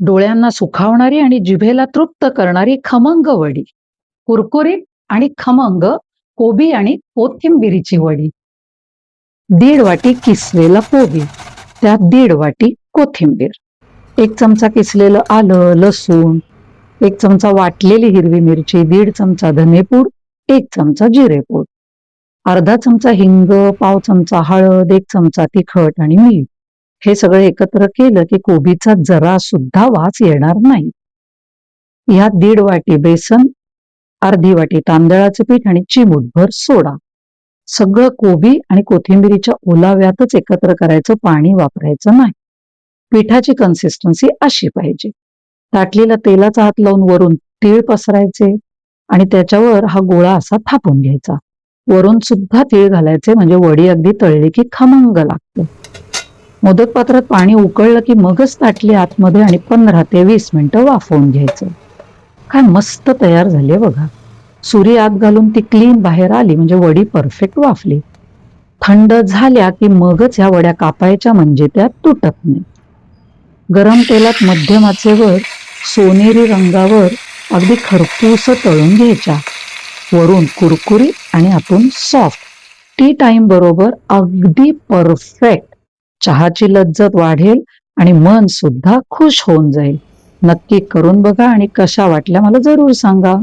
डोळ्यांना सुखावणारी आणि जिभेला तृप्त करणारी खमंग वडी. कुरकुरीत आणि खमंग कोबी आणि कोथिंबिरीची वडी. दीड वाटी किसलेला कोबी त्यात दीड वाटी कोथिंबीर. एक चमचा किसलेलं आलं लसूण एक चमचा वाटलेली हिरवी मिरची दीड चमचा धनेपूड एक चमचा जिरेपूड. अर्धा चमचा हिंग पाव चमचा हळद एक चमचा तिखट आणि मीठ. हे सगळं एकत्र केलं की कोबीचा जरा सुद्धा वास येणार नाही. यात दीड वाटी बेसन अर्धी वाटी तांदळाचं पीठ आणि चिमूटभर सोडा. सगळं कोबी आणि कोथिंबिरीच्या ओलाव्यातच एकत्र करायचं पाणी वापरायचं नाही. पिठाची कन्सिस्टन्सी अशी पाहिजे. ताटलीला तेलाचा हात लावून वरून तीळ पसरायचे आणि त्याच्यावर हा गोळा असा थापून घ्यायचा. वरून सुद्धा तीळ घालायचे म्हणजे वडी अगदी तळली की खमंग लागते. मोदक पात्रात पाणी उकळलं की मगच ताटली आतमध्ये आणि पंधरा ते वीस मिनिटं वाफवून घ्यायचं. काय मस्त तयार झाले बघा. सुरी आत घालून ती क्लीन बाहेर आली म्हणजे वडी परफेक्ट वाफली. थंड झाल्या की मगच ह्या वड्या कापायच्या म्हणजे त्या तुटत नाही. गरम तेलात मध्यमाचे वर सोनेरी रंगावर अगदी खरपूस तळून घ्यायच्या. वरून कुरकुरी आणि आतून सॉफ्ट टी टाइम बरोबर अगदी परफेक्ट चहाची लज्जत वाढेल आणि मन सुद्धा खुश होऊन जाईल. नक्की करून बघा आणि कशा वाटल्या मला जरूर सांगा.